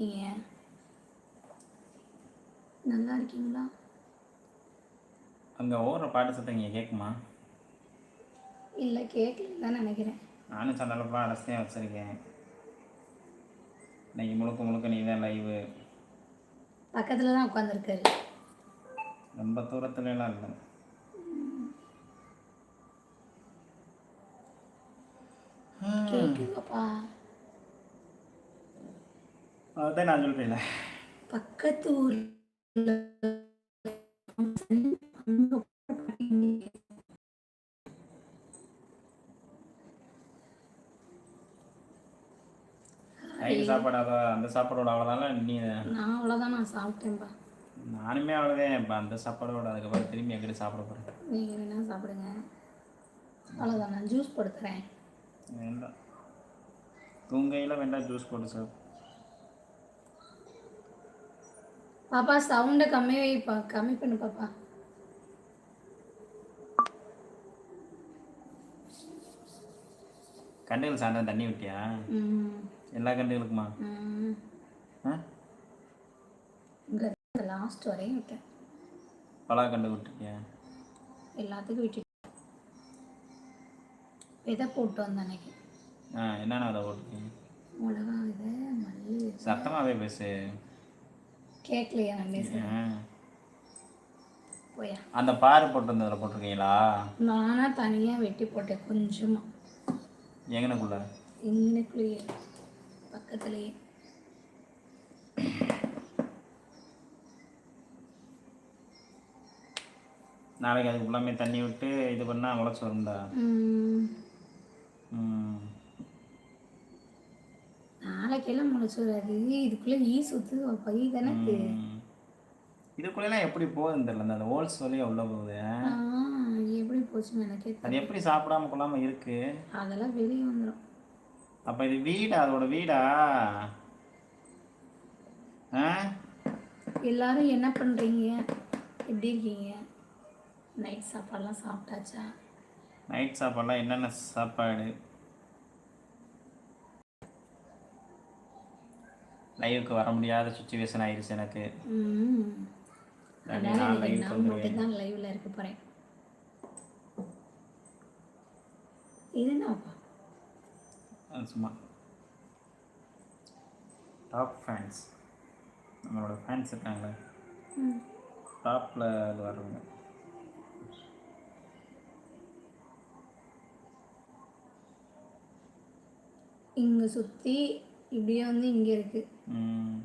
இருக்கீங்க நல்லா இருக்கீங்களா? அங்கே ஓடுற பாட்டு சத்தம் இங்கே கேட்குமா இல்லை கேட்கலன்னு தான் நினைக்கிறேன். நானும் சண்டலப்பா அலசியாக வச்சுருக்கேன். இன்னைக்கு முழுக்க முழுக்க நீ தான் லைவு பக்கத்தில் தான் உட்காந்துருக்காரு ரொம்ப தூரத்துலலாம் இல்லை. கேட்குங்கப்பா அதான் நான் சொல்கிறேன்ல பக்கத்து ஊர்ல. நைட்டு சாப்பாடு அந்த சாப்பாடோட அவ்வளோதான நீ நான் அவ்வளோதான் நான் சாப்பிட்டேன்ப்பா நானுமே அவ்வளோதான் இப்போ அந்த சாப்பாடோட அதுக்கப்புறம் திரும்பி எங்கிட்ட சாப்பிட போகிறேன் நீங்கள் வேணா சாப்பிடுங்க. அவ்வளோதான் நான் ஜூஸ் போட்டுக்கிறேன் வேண்டாம். தூங்கையில் வேண்டாம் ஜூஸ் போட்டு சார் பாப்பா சவுண்டை கம்மி வைப்பா கம்மி பண்ணு பாப்பா. கண்டுகள் சாயந்தரம் தண்ணி விட்டியா ம். எல்லா கண்டுகளுக்குமா? இங்கே லாஸ்ட் வரையும் விட்டேன். பலா கண்டு விட்டுருக்கியா எல்லாத்துக்கும் விட்டுட்டேன். விதை போட்டு வந்த அன்னைக்கு. ஆ என்னென்ன அதை போட்டிருக்கீங்க? மிளகா விதை மல்லி விதை. சத்தமாகவே பேசு. கேட்கலையா. போயா. அந்த பாரு போட்டிருந்ததில் போட்டிருக்கீங்களா? நானா தனியாக வெட்டி போட்டேன் கொஞ்சமாக எங்கனக்குள்ள? இங்கனுக்குள்ளேயே பக்கத்துலேயே. நாளைக்கு அதுக்கு ஃபுல்லாமே தண்ணி விட்டு இது பண்ணால் முளைச்சி வரும்டா ம், ம் நாளைக்கெல்லாம் முளைச்சி வராது இதுக்குள்ளே ஈ சுத்து பை தானே. இதுக்குள்ளெல்லாம் எப்படி போகுதுன்னு தெரியல அந்த ஹோல்ஸ் வழியாக உள்ள போகுது. எப்படி போச்சுன்னு எனக்கே. அது எப்படி சாப்பிடாம கொள்ளாம இருக்கு? அதெல்லாம் வெளியே வந்துடும் அப்போ இது வீடா அதோட வீடா? ஆ? எல்லாரும் என்ன பண்ணுறீங்க எப்படி இருக்கீங்க? நைட் சாப்பாடுலாம் சாப்பிட்டாச்சா? நைட் சாப்பாடுலாம் என்னென்ன சாப்பாடு? லைவுக்கு வர முடியாத சுச்சுவேஷன் ஆயிடுச்சு எனக்கு. மட்டும்தான் லைவ்ல இருக்க போறேன். இது என்னப்பா சும்மா. டாப் ஃபேன்ஸ் நம்மளோட ஃபேன்ஸ் இருக்காங்களே. டாப்பில் வர்றவங்க. இங்க சுத்தி இப்படியே வந்து இங்க இருக்கு. ம்.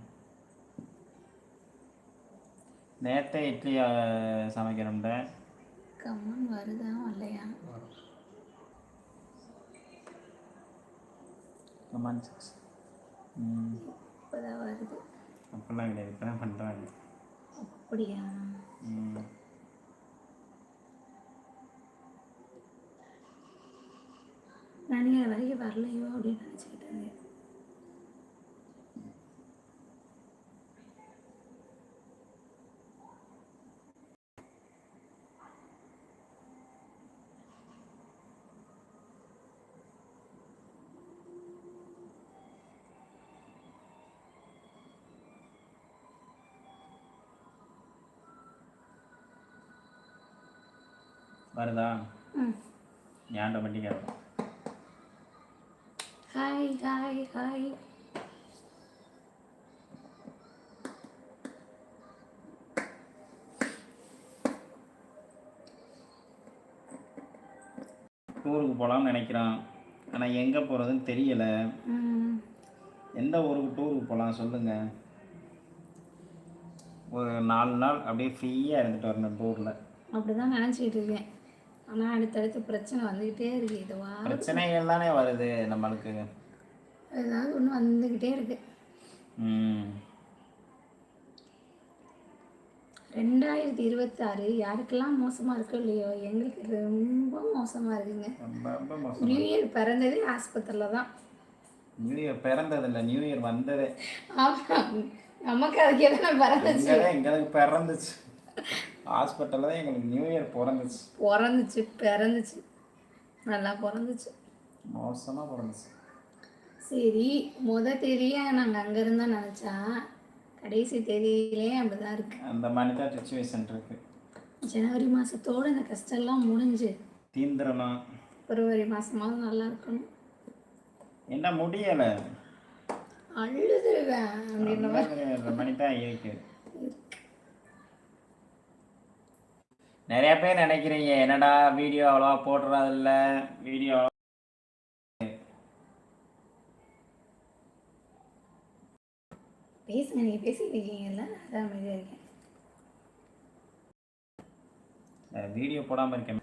நேத்தே இட்லி சமைக்கிறோம்ட கம்மன் வருதா வரலையா? Come on six. இப்போதான் வருது. அப்படிலாம் கிடையாது இப்போ தான் பண்ணுறாங்க அப்படியா? நான் இது வரைக்கும் வரலையோ அப்படின்னு நினச்சிக்கிட்டு இருந்தேன். வருதா ம். நீ ஆட்டோமேட்டிக்காக இருக்கும் ஹாய் ஹாய் ஹாய் டூருக்கு போகலாம்னு நினைக்கிறான். ஆனால் எங்கே போகிறதுன்னு தெரியலை. எந்த ஊருக்கு டூருக்கு போகலாம் சொல்லுங்கள் ஒரு நாலு நாள் அப்படியே ஃப்ரீயாக இருந்துட்டு வரணும் டூரில். அப்படிதான் நினச்சிக்கிட்டு இருக்கேன். ஆனால் அடுத்தடுத்து பிரச்சனை வந்துக்கிட்டே இருக்கு. இது வா பிரச்சனைகள் தானே வருது நம்மளுக்கு. ஏதாவது ஒன்று வந்துக்கிட்டே இருக்கு. ரெண்டாயிரத்தி இருபத்தாறு யாருக்கெல்லாம் மோசமாக இருக்கோ இல்லையோ எங்களுக்கு ரொம்ப மோசமாக இருக்குங்க. மோசம் நியூ இயர் பிறந்ததே ஆஸ்பத்திரியில் தான். நியூ இயர் பிறந்ததில்ல நியூ இயர் வந்ததே. ஆமாம் நமக்கு அதுக்கு எதனா பிறந்துச்சு. எங்களுக்கு பிறந்துச்சு. ஹாஸ்பிட்டலில் தான் எங்களுக்கு நியூ இயர் பிறந்துச்சு. பிறந்துச்சு பிறந்துச்சு. நல்லா பிறந்துச்சு. மோசமாக பிறந்துச்சு. சரி முத தேதியே நாங்கள் அங்கே இருந்தோம் நினச்சா கடைசி தேதியிலே அப்படிதான் இருக்கு. அந்த மாதிரி தான் சுச்சுவேஷன் இருக்கு. ஜனவரி மாதத்தோடு இந்த கஷ்டம்லாம் முடிஞ்சு. தீந்துடணும் பிப்ரவரி மாதமாவது நல்லா இருக்கணும். என்ன முடியலை? அழுதுருவேன் அப்படின்ற மாதிரி. அந்த மாதிரி தான் இருக்கு. நிறைய பேர் நினைக்கிறீங்க என்னடா வீடியோ அவ்வளோவா போடுறதில்ல? வீடியோ பேசுங்க நீங்கள் பேசிட்டு இருக்கீங்கல்ல அதான் அமைதியாக இருக்கேன். வீடியோ போடாமல் இருக்கேன்.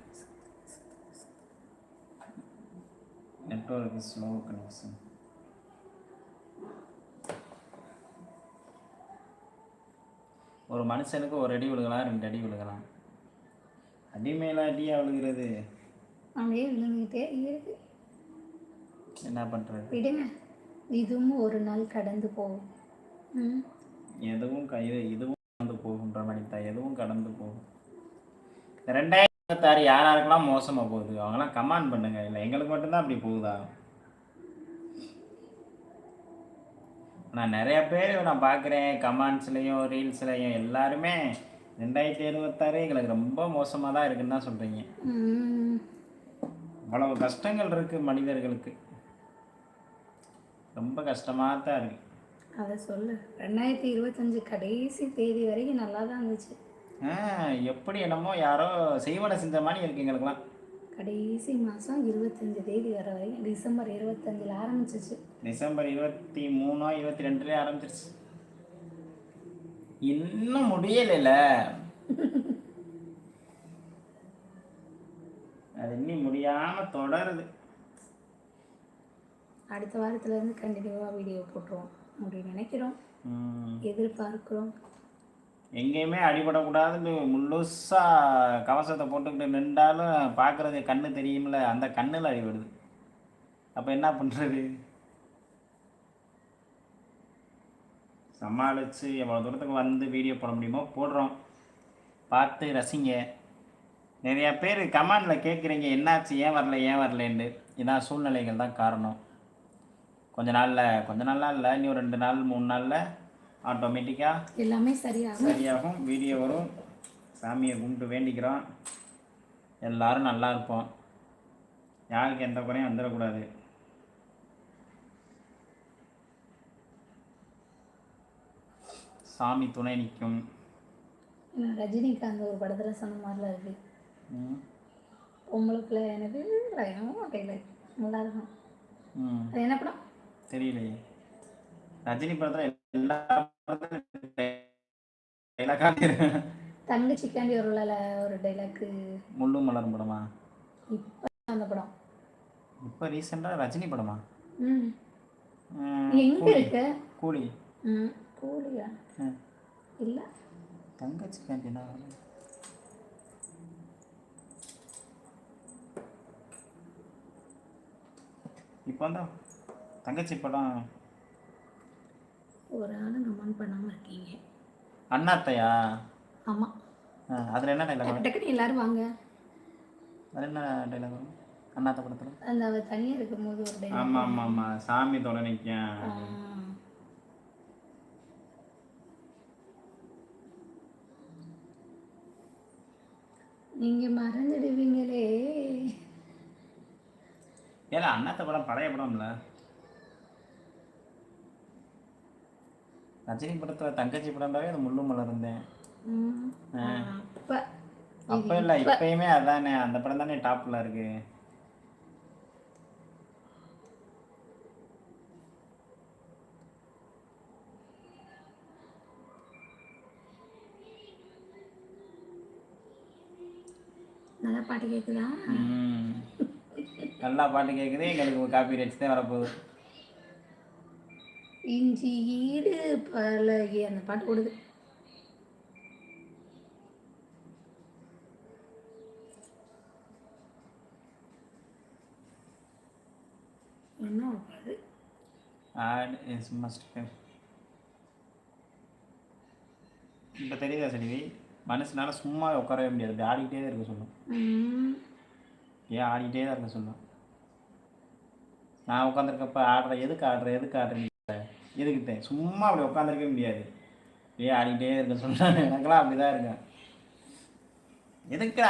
நெட்ஒர்க் ஸ்லோ கனெக்ஷன் ஒரு மனுஷனுக்கு ஒரு அடி விழுகலாம் ரெண்டு அடி விழுகலாம். அடி மேல அடியா விழுகிறது அப்படியே விழுந்துக்கிட்டே இருக்கு. என்ன பண்ணுறது விடுங்க. இதுவும் ஒரு நாள் கடந்து போகும். ம். எதுவும் இது இதுவும் கடந்து போகுன்ற மாதிரி தான் எதுவும் கடந்து போகும். ரெண்டாயிரத்தி இருபத்தாறு யார் யாருக்கெல்லாம் மோசமாக போகுது? அவங்களாம் கமெண்ட் பண்ணுங்க. இல்லை எங்களுக்கு மட்டும்தான் அப்படி போகுதா? நான் நிறைய பேர் நான் பார்க்குறேன். கமெண்ட்ஸ்லேயும் ரீல்ஸ்லையும் எல்லாருமே ரெண்டாயிரத்தி இருபத்தாறு எங்களுக்கு ரொம்ப மோசமாக தான் இருக்குன்னு தான் சொல்கிறீங்க. அவ்வளவு கஷ்டங்கள் இருக்குது மனிதர்களுக்கு. ரொம்ப கஷ்டமாக தான் இருக்குது அதை சொல்லு. ரெண்டாயிரத்தி இருபத்தஞ்சு கடைசி தேதி வரைக்கும் நல்லா தான் இருந்துச்சு. ஆ எப்படி என்னமோ யாரோ செய்வனை செஞ்ச மாதிரி இருக்கு எங்களுக்குலாம் கடைசி மாதம் இருபத்தஞ்சு தேதி வர வரைக்கும் டிசம்பர் இருபத்தஞ்சில் ஆரம்பிச்சிச்சு. டிசம்பர் இருபத்தி மூணோ இருபத்தி ரெண்டுலேயே ஆரம்பிச்சிருச்சு. இன்னும் முடியலைல. அது இன்னும் முடியாம தொடருது. அடுத்த வாரத்துலேருந்து கண்டினியூவாக வீடியோ போட்டுருவோம். அப்படின்னு நினைக்கிறோம். எதிர்பார்க்குறோம். எங்கேயுமே அடிபடக்கூடாதுன்னு முழுசா கவசத்தை போட்டுக்கிட்டு நின்றாலும் பார்க்குறது கண்ணு தெரியும்ல அந்த கண்ணில் அடிபடுது அப்போ என்ன பண்ணுறது சமாளித்து எவ்வளோ தூரத்துக்கு வந்து வீடியோ போட முடியுமோ போடுறோம். பார்த்து ரசிங்க. நிறையா பேர் கமெண்டில் கேட்குறீங்க என்னாச்சு ஏன் வரல ஏன் வரலன்னு. இதான் சூழ்நிலைகள் தான் காரணம். கொஞ்ச நாளில் கொஞ்ச நாள்லாம் இல்லை இன்னும் ரெண்டு நாள் மூணு நாளில் ஆட்டோமேட்டிக்காக எல்லாமே சரியாகும். சரியாகும். வீடியோ வரும். சாமியை கும்பிட்டு வேண்டிக்கிறோம். எல்லாரும் நல்லா இருப்போம். யாருக்கு எந்த குறையும் வந்துடக்கூடாது. சாமி துணை நிற்கும். ரஜினிகாந்த் ஒரு படத்தில் சொன்ன மாதிரிலாம் இருக்கு. பொம்பளை பிள்ளை எனக்கு நல்லா இருக்கும் அது என்ன படம்? தெரியலையே. ரஜினி படத்தில் எல்லா தங்கச்சிக்காண்டி ஒரு ஒரு டைலாக்கு முள்ளு மலரும் படமா? இப்போ அந்த படம். இப்போ ரீசெண்டாக ரஜினி படமா? ம். எங்க இருக்கு? கூலி. ம் கூலியா. இல்லை. தங்கச்சி கேண்டீனா இப்போ தான் தங்கச்சி படம் ஒரு ஆள் கமெண்ட் பண்ணாமல் இருக்கீங்க. அண்ணாத்தையா? ஆமாம் அதில் என்ன டைலாக் டக்கு டக்குன்னு எல்லாரும் வாங்க. அதில் என்ன டைலாக் வரும் அண்ணாத்த படத்தில்? அந்த தனியாக இருக்கும்போது ஒரு ஆமாம் ஆமாம் ஆமாம் சாமி தொலை நிற்கும் நீங்கள் மறந்துடுவீங்களே. ஏல அண்ணாத்த படம் பழைய படம்ல? ரஜினி படத்தில் தங்கச்சி படம்லாவே அது முள்ளு மலர் இருந்தேன் ம் அப்போ இல்லை இப்பயுமே அதானே அந்த படம் தானே டாப்பில் இருக்கு. நல்லா பாட்டு கேட்குதா. நல்லா பாட்டு கேட்குது எங்களுக்கு காப்பி ரைட்ஸ் தான் வரப்போகுது. இஞ்சி ஈடு பழகி அந்த பாட்டு ஓடுது. என்ன பாடு ஆட் இஸ் மஸ்ட் இப்போ தெரியுதா செல்வி மனுஷனால சும்மா உட்காரவே முடியாது. இப்படி ஆடிக்கிட்டே தான் இருக்க சொல்லும் ஏன் ஆடிக்கிட்டே தான் இருக்க சொல்லும் நான் உட்காந்துருக்கப்ப ஆடுற எதுக்கு ஆடுற எதுக்கு ஆடுற எதுக்கிட்ட? சும்மா அப்படி உட்காந்துருக்கவே முடியாது. அப்படியே ஆடிக்கிட்டே இருக்க சொன்னாங்க? எனக்கெல்லாம் அப்படிதான் இருக்கேன் எதுக்கு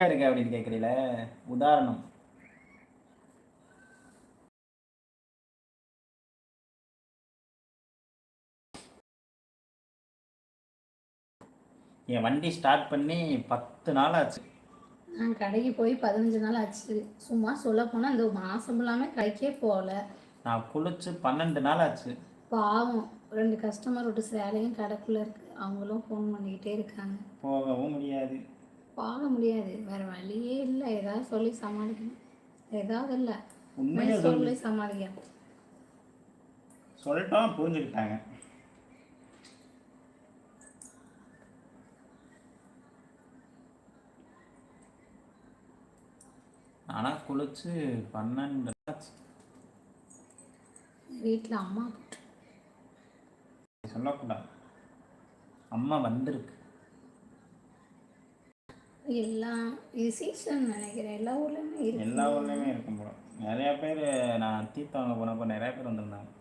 இருக்க அப்படின்னு கேட்குறீல? உதாரணம். என் வண்டி ஸ்டார்ட் பண்ணி பத்து நாள் ஆச்சு. நான் கடைக்கு போய் பதினஞ்சு நாள் ஆச்சு. சும்மா சொல்ல போனால் இந்த மாதம் இல்லாமல் கடைக்கே போகல. நான் குளிச்சு பன்னெண்டு நாள் ஆச்சு. பாவம் ரெண்டு கஸ்டமர் விட்டு சேலையும் கடைக்குள்ளே இருக்குது அவங்களும் ஃபோன் பண்ணிக்கிட்டே இருக்காங்க. போகவும் முடியாது. போக முடியாது. வேறு வழியே இல்லை. ஏதாவது சொல்லி சமாளிக்கணும். ஏதாவது இல்லை. உண்மையை சொல்லி. சமாளிக்கணும் சொல்லிட்டோம் புரிஞ்சுக்கிட்டாங்க. ஆனால் குளிச்சு பன்னெண்டு. வீட்டில் அம்மா சொல்லக்கூடாது. அம்மா வந்திருக்கு. எல்லாம் இது சீசன் நினைக்கிறேன். எல்லா ஊர்லேயுமே எல்லா ஊர்லேயுமே இருக்கும் போல. நிறைய பேர் நான் தீர்த்தம் வாங்க போனப்போ நிறைய பேர் வந்திருந்தாங்க.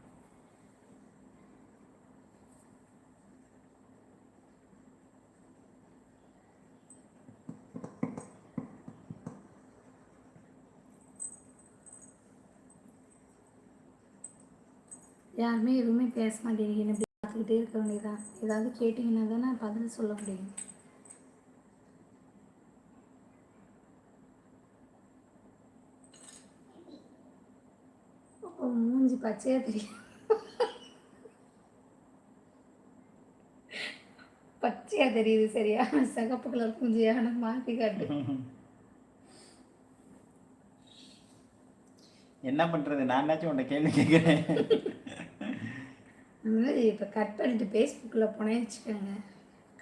யாருமே எதுவுமே பேச மாட்டேங்கிறீங்க இப்படி பார்த்துக்கிட்டே இருக்க வேண்டியதான் ஏதாவது கேட்டிங்கன்னா தானே பதில் சொல்ல முடியும். மூஞ்சி பச்சையாக தெரியும். பச்சையாக தெரியுது சரியா? சிகப்பு கலர் மூஞ்சியான மாற்றி காட்டு. என்ன பண்ணுறது நானாச்சும் உன்னை கேள்வி கேட்குறேன். வந்து இப்போ கட் பண்ணிட்டு ஃபேஸ்புக்கில் போனேன்னு வச்சுக்கோங்க.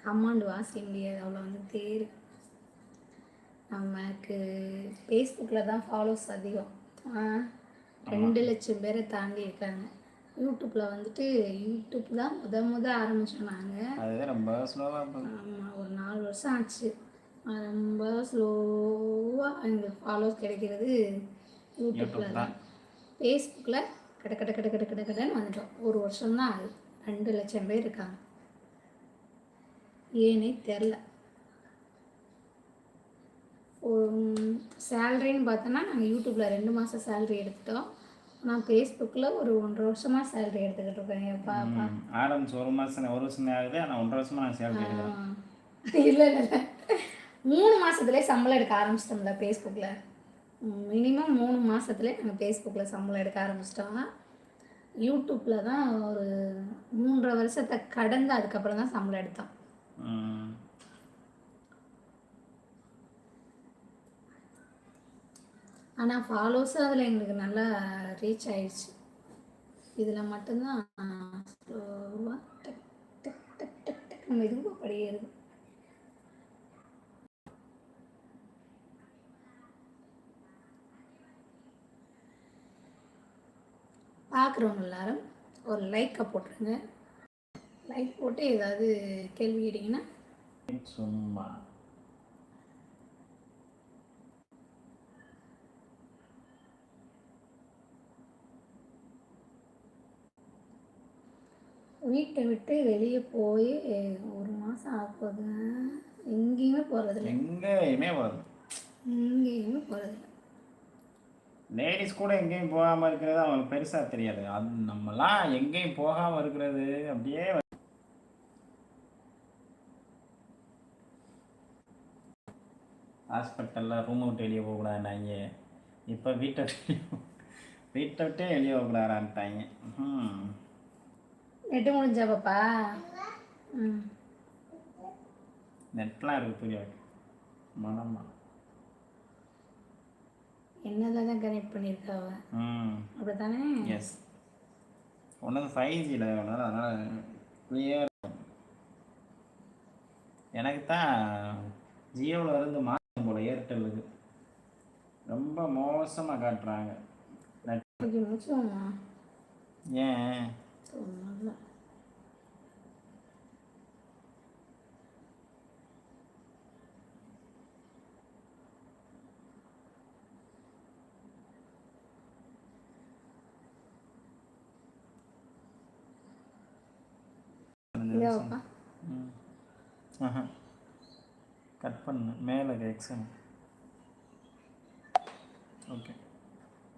கமாண்ட் வாசிக்க முடியாது. அவ்வளோ வந்து தேர் நமக்கு ஃபேஸ்புக்கில் தான் ஃபாலோஸ் அதிகம். ரெண்டு லட்சம் பேரை தாண்டி இருக்காங்க. யூடியூப்பில் வந்துட்டு யூடியூப் தான் முத முத ஆரம்பித்தோம் நாங்கள் ரொம்ப ஆமாம் ஒரு நாலு வருஷம் ஆச்சு. ரொம்ப ஸ்லோவாக எங்களுக்கு ஃபாலோஸ் கிடைக்கிறது யூடியூப்பில் யூடியூப் தான். தான். ஃபேஸ்புக்கில் கட கட கட கட கட கடன்னு வந்துட்டோம். ஒரு வருஷம் தான் ஆகுது. ரெண்டு லட்சம் பேர் இருக்காங்க. ஏனே தெரில. சேலரின்னு பார்த்தோன்னா நாங்கள் யூடியூப்பில் ரெண்டு மாதம் சேலரி எடுத்துட்டோம். நான் ஃபேஸ்புக்கில் ஒரு ஒன்றரை வருஷமாக சேலரி எடுத்துக்கிட்டு இருக்கேன் எப்பா ஆரம்பிச்சு ஒரு மாதம் ஒரு வருஷம் ஆகுது. ஆனால் ஒன்றரை வருஷமா நான் சேலரி எடுக்கிறேன் இல்லை இல்லை மூணு மாதத்துலேயே சம்பளம் எடுக்க ஆரம்பிச்சிட்டோம்ல ஃபேஸ்புக்கில் மினிமம் மூணு மாதத்துலேயே நாங்கள் ஃபேஸ்புக்கில் சம்பளம் எடுக்க ஆரம்பிச்சிட்டோம். யூடியூப்பில் தான் ஒரு மூன்றரை வருஷத்தை கடந்து அதுக்கப்புறம் தான் சம்பளம் எடுத்தோம். ஆனால் ஃபாலோஸும் அதில் எங்களுக்கு நல்லா ரீச் ஆயிடுச்சு. இதில் மட்டும்தான் ஸ்லோவாக டக் டக் டக் டக் டக் மெதுவாக படியேறுது பார்க்குறவங்க எல்லாரும் ஒரு லைக்கை போட்டுருங்க. லைக் போட்டு ஏதாவது கேள்வி கேட்டிங்கன்னா. சும்மா. வீட்டை விட்டு வெளியே போய் ஒரு மாதம் ஆகுது எங்கேயுமே போகிறதில்ல எங்கேயுமே போகிறது எங்கேயுமே போகிறதில்ல லேடிஸ் கூட எங்கேயும் போகாமல் இருக்கிறது அவங்களுக்கு பெருசாக தெரியாது. அது நம்மலாம் எங்கேயும் போகாமல் இருக்கிறது. அப்படியே ஹாஸ்பிட்டலில் ரூம் விட்டு வெளியே போகக்கூடாதுன்னாங்க இப்போ வீட்டை விட்டு வீட்டை விட்டே வெளியே போகக்கூடாதுன்ட்டாங்க. ம் நெட்டு முடிஞ்சா பாப்பா நெட்லாம் இருக்குது புரியாது மனமா. என்னதில் தான் கனெக்ட் பண்ணியிருக்காவ ம். அப்படி தானே எஸ் ஒன்றும் ஃபைவ் ஜியில் அதனால் கிளியர் எனக்கு தான் ஜியோவில் இருந்து மாற்றம் போல ஏர்டெல்லுக்கு ரொம்ப மோசமாக காட்டுறாங்க. ஏன்? கட் பண்ணு. மேலே எக்ஸன் ஓகே